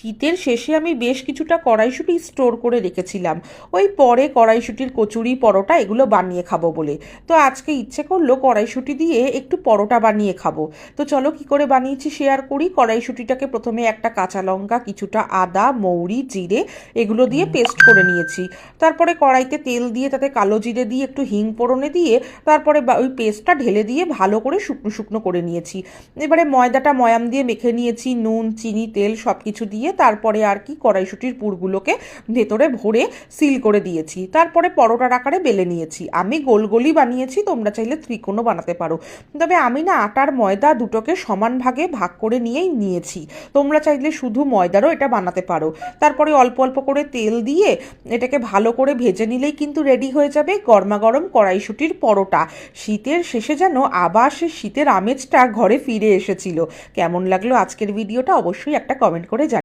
শীতের শেষে আমি বেশ কিছুটা কড়াইশুঁটি স্টোর করে রেখেছিলাম। ওই পরে কড়াইশুঁটির কচুরি, পরোটা এগুলো বানিয়ে খাব বলে। তো আজকে ইচ্ছে করল কড়াইশুঁটি দিয়ে একটু পরোটা বানিয়ে খাব। তো চলো কি করে বানিয়েছি শেয়ার করি। কড়াইশুঁটিটাকে প্রথমে একটা কাঁচা লঙ্কা, কিছুটা আদা, মৌরি, জিরে এগুলো দিয়ে পেস্ট করে নিয়েছি। তারপরে কড়াইতে তেল দিয়ে, তাতে কালো জিরে দিয়ে, একটু হিং পোড়নে দিয়ে, তারপরে ওই পেস্টটা ঢেলে দিয়ে ভালো করে শুকনো শুকনো করে নিয়েছি। এবারে ময়দাটা ময়াম দিয়ে মেখে নিয়েছি। নুন, চিনি, তেল সব কিছু দিয়ে তারপরে আর কি কড়াইশুটির পুরগুলোকে ভেতরে ভরে সিল করে দিয়েছি। তারপরে পরোটার আকারে বেলে নিয়েছি। আমি গোল গোলই বানিয়েছি, তোমরা চাইলে ত্রিকোণও বানাতে পারো। তবে আমি না আটার ময়দা দুটোকে সমান ভাগে ভাগ করে নিয়েই নিয়েছি। তোমরা চাইলে শুধু ময়দারও এটা বানাতে পারো। তারপরে অল্প অল্প করে তেল দিয়ে এটাকে ভালো করে ভেজে নিলেই কিন্তু রেডি হয়ে যাবে গরমা গরম কড়াইশুটির পরোটা। শীতের শেষে যেন আবার সে শীতের আমেজটা ঘরে ফিরে এসেছিল। কেমন লাগল আজকের ভিডিওটা অবশ্যই একটা কমেন্ট করে